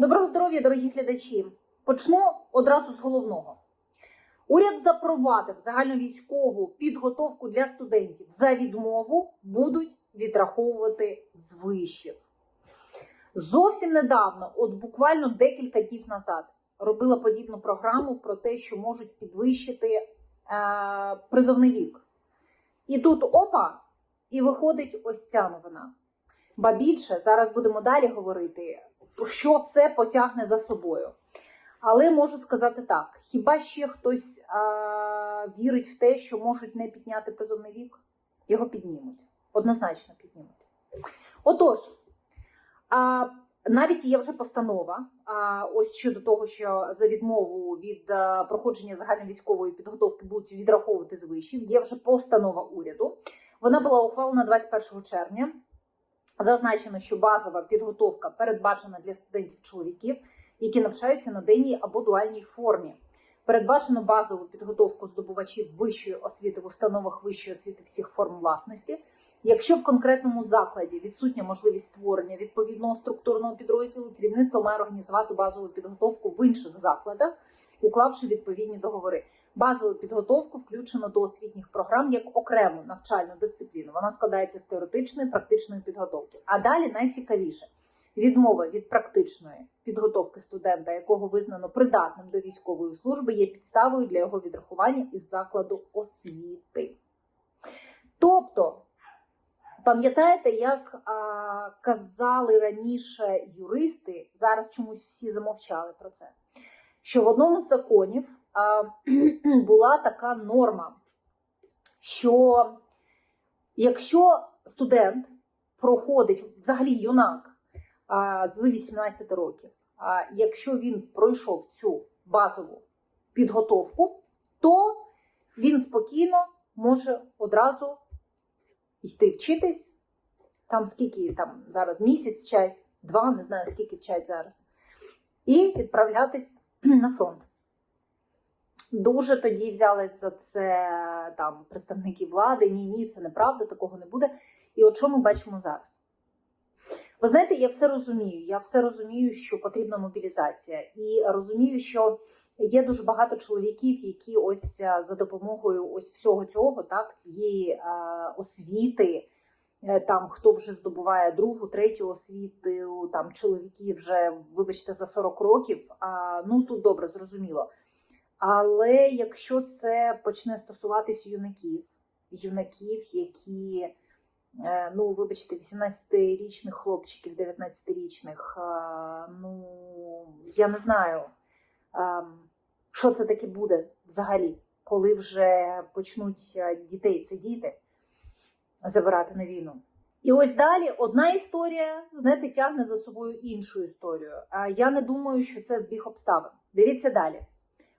Доброго здоров'я, дорогі глядачі! Почну одразу з головного. Уряд запровадив загальновійськову підготовку для студентів. За відмову будуть відраховувати з вишів. Зовсім недавно, от буквально декілька днів назад, робила подібну програму про те, що можуть підвищити е, призовний вік. І тут опа, і виходить ось ця новина. Ба більше зараз будемо далі говорити, що це потягне за собою. Але можу сказати так: хіба ще хтось а, вірить в те, що можуть не підняти призовний вік? Його піднімуть. Однозначно піднімуть. Отож, а, навіть є вже постанова. А, ось щодо того, що за відмову від а, проходження загальновійськової підготовки будуть відраховувати з вишів. Є вже постанова уряду. Вона була ухвалена 21 червня. Зазначено, що базова підготовка передбачена для студентів-чоловіків, які навчаються на денній або дуальній формі. Передбачено базову підготовку здобувачів вищої освіти в установах вищої освіти всіх форм власності. Якщо в конкретному закладі відсутня можливість створення відповідного структурного підрозділу, керівництво має організувати базову підготовку в інших закладах, уклавши відповідні договори. Базову підготовку включено до освітніх програм як окрему навчальну дисципліну. Вона складається з теоретичної практичної підготовки. А далі найцікавіше відмова від практичної підготовки студента, якого визнано придатним до військової служби, є підставою для його відрахування із закладу освіти. Тобто, пам'ятаєте, як а, казали раніше юристи, зараз чомусь всі замовчали про це, що в одному з законів була така норма, що якщо студент проходить взагалі юнак з 18 років, якщо він пройшов цю базову підготовку, то він спокійно може одразу йти вчитись. Там скільки там зараз місяць вчать, два, не знаю скільки вчать зараз, і відправлятись на фронт. Дуже тоді взялись за це там представники влади. Ні, ні, це неправда, такого не буде. І от що ми бачимо зараз? Ви знаєте, я все розумію. Я все розумію, що потрібна мобілізація, і розумію, що є дуже багато чоловіків, які ось е, за допомогою ось всього цього, так, цієї е, освіти. е, Там хто вже здобуває другу, третю освіту, там чоловіки вже, вибачте, за 40 років. А, ну тут добре, зрозуміло. Але якщо це почне стосуватись юнаків, юнаків, які, е, ну, вибачте, 18-річних хлопчиків, 19-річних, е, ну, я не знаю, е, що це таке буде взагалі, коли вже почнуть дітей, це діти, забирати на війну. І ось далі одна історія, знаєте, тягне за собою іншу історію. Я не думаю, що це збіг обставин. Дивіться далі.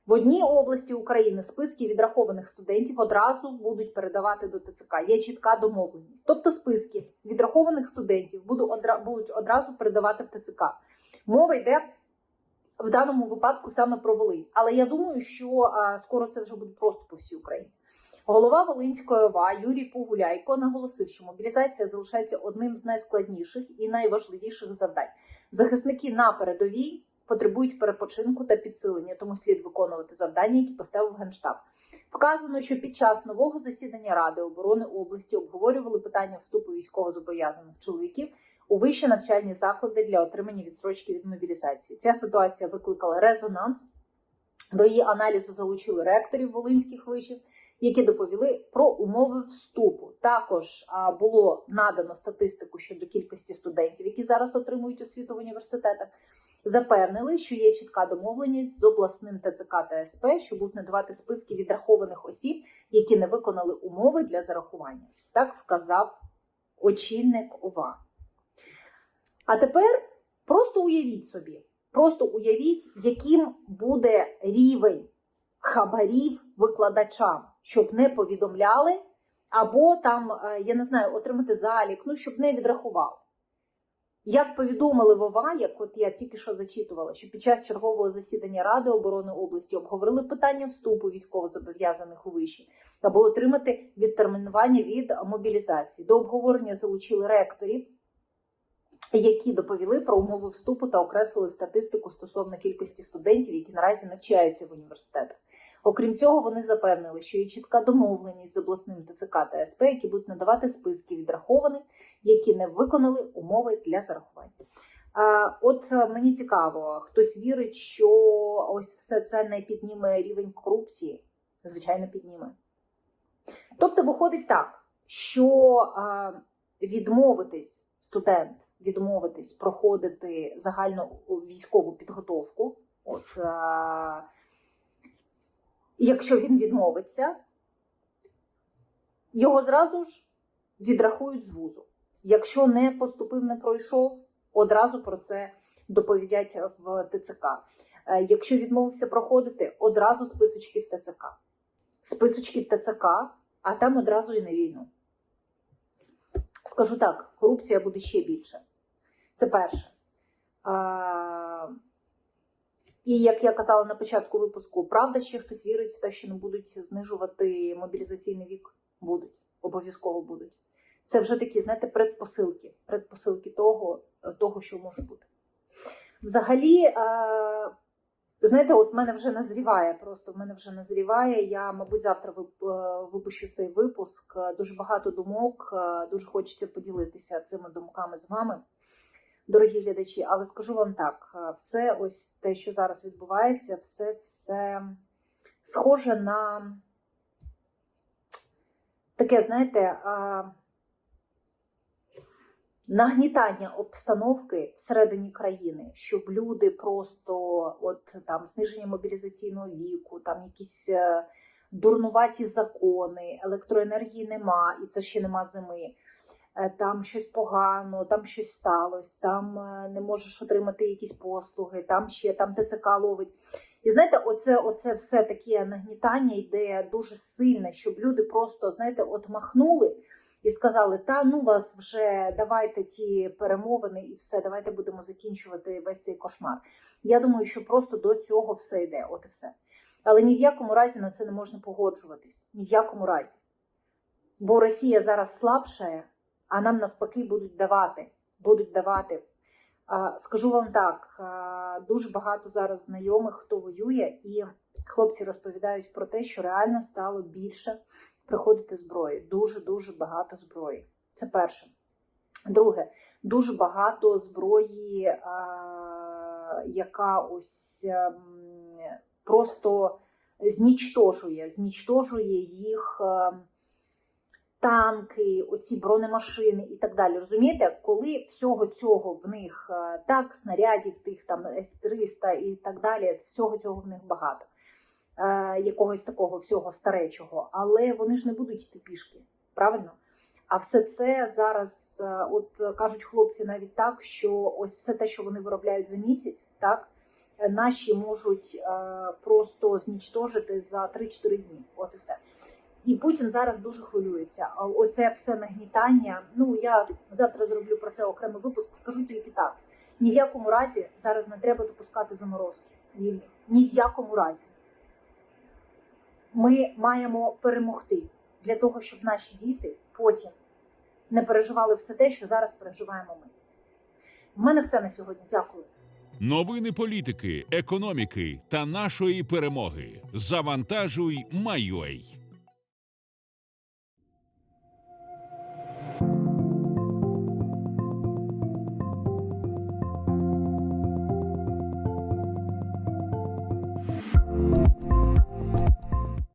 В одній області України списки відрахованих студентів одразу будуть передавати до ТЦК. Є чітка домовленість. Тобто списки відрахованих студентів будуть одразу передавати в ТЦК. Мова йде в даному випадку саме про Волинь. Але я думаю, що скоро це вже буде просто по всій Україні. Голова Волинської ОВА Юрій Погуляйко наголосив, що мобілізація залишається одним з найскладніших і найважливіших завдань. Захисники на передовій потребують перепочинку та підсилення, тому слід виконувати завдання, які поставив Генштаб. Вказано, що під час нового засідання Ради оборони області обговорювали питання вступу військовозобов'язаних чоловіків у вищі навчальні заклади для отримання відстрочки від мобілізації. Ця ситуація викликала резонанс. До її аналізу залучили ректорів волинських вишів, які доповіли про умови вступу. Також було надано статистику щодо кількості студентів, які зараз отримують освіту в університетах. Запевнили, що є чітка домовленість з обласним ТЦК та СП, що надавати списки відрахованих осіб, які не виконали умови для зарахування. Так вказав очільник ОВА. А тепер просто уявіть собі, просто уявіть, яким буде рівень хабарів викладачам, щоб не повідомляли, або там, е, я не знаю, отримати залік, ну щоб не відрахували. Як повідомили в як от я тільки що зачитувала, що під час чергового засідання Ради оборони області обговорили питання вступу військовозобов'язаних у виші, аби отримати відтермінування від мобілізації. До обговорення залучили ректорів які доповіли про умови вступу та окреслили статистику стосовно кількості студентів, які наразі навчаються в університетах. Окрім цього, вони запевнили, що є чітка домовленість з обласним ТЦК та СП, які будуть надавати списки відрахованих, які не виконали умови для зарахування. От е, мені цікаво, хтось вірить, що ось все це не підніме рівень корупції. Звичайно, підніме. Тобто, виходить так, що відмовитись студент, відмовитись проходити загальну військову підготовку. От, якщо він відмовиться, його зразу ж відрахують з вузу. Якщо не поступив, не пройшов, одразу про це доповідять в ТЦК. Е, Якщо відмовився проходити, одразу списочки в ТЦК. Списочки в ТЦК, а там одразу і на війну. Скажу так, корупція буде ще більше. Це перше. І як я казала на початку випуску, правда, ще хтось вірить в те, що не будуть знижувати мобілізаційний вік? Будуть, обов'язково будуть. Це вже такі, знаєте, предпосилки, предпосилки того, того, що може бути. Взагалі, е, знаєте, от мене вже назріває, просто в мене вже назріває. Я, мабуть, завтра е, випущу цей випуск. Дуже багато думок, е, дуже хочеться поділитися цими думками з вами, дорогі глядачі. Але скажу вам так: е, все ось те, що зараз відбувається, все це схоже на таке, знаєте, е, нагнітання обстановки всередині країни, щоб люди просто от там зниження мобілізаційного віку, там якісь е, дурнуваті закони, електроенергії нема, і це ще нема зими. Е, Там щось погано, там щось сталося, там е, не можеш отримати якісь послуги, там ще там ТЦК ловить. І знаєте, оце, оце все таке нагнітання йде дуже сильне, щоб люди просто, знаєте, от махнули і сказали: та ну вас вже давайте ті перемовини і все, давайте будемо закінчувати весь цей кошмар. Я думаю, що просто до цього все йде, от і все. Але ні в якому разі на це не можна погоджуватись. Ні в якому разі. Бо Росія зараз слабшає, а нам навпаки будуть давати. Будуть давати. Скажу вам так: дуже багато зараз знайомих, хто воює, і хлопці розповідають про те, що реально стало більше приходити зброї. Дуже дуже багато зброї. Це перше. Друге, дуже багато зброї, яка ось ем, просто знічтожує, знічтожує їх ем, танки, оці бронемашини і так далі. Розумієте, коли всього цього в них е, так, снарядів, тих там С-300 і так далі, всього цього в них багато. Е, якогось такого всього старечого, але вони ж не будуть йти пішки, правильно? А все це зараз, е, от кажуть хлопці навіть так, що ось все те, що вони виробляють за місяць, так наші можуть просто знічтожити за 3-4 дні. От і все. І Путін зараз дуже хвилюється. Оце все нагнітання. Ну я завтра зроблю про це окремий випуск. Скажу тільки так: ні в якому разі зараз не треба допускати заморозки війни. Ні в якому разі. Ми маємо перемогти для того, щоб наші діти потім не переживали все те, що зараз переживаємо ми. В мене все на сьогодні. Дякую. Новини політики, економіки та нашої перемоги. Завантажуй, майой.